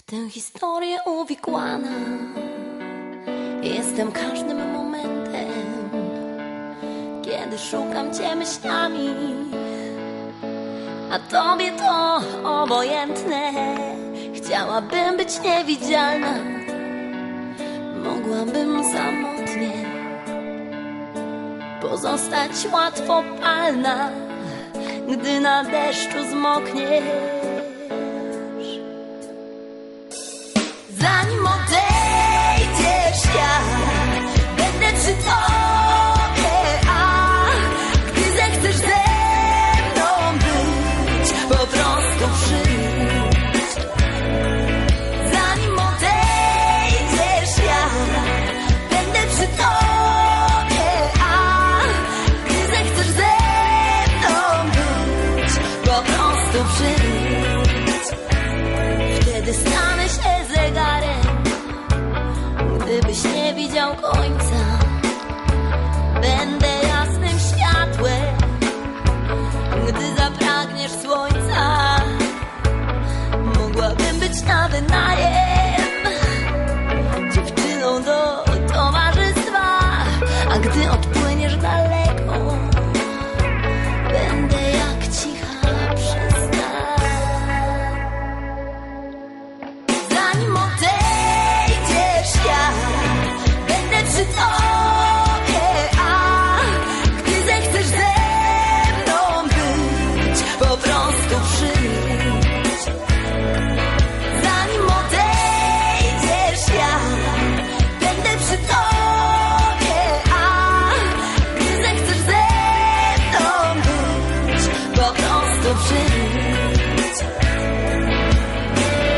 W tę historię uwikłana. Jestem każdym momentem Kiedy szukam Cię myślami. A Tobie to obojętne. Chciałabym być niewidzialna. Mogłabym samotnie Pozostać łatwopalna Gdy na deszczu zmokniesz to Wtedy stanę się zegarem. Gdybyś nie widział końca Będę jasnym światłem. Gdy zapragniesz słońca Mogłabym być nawet na options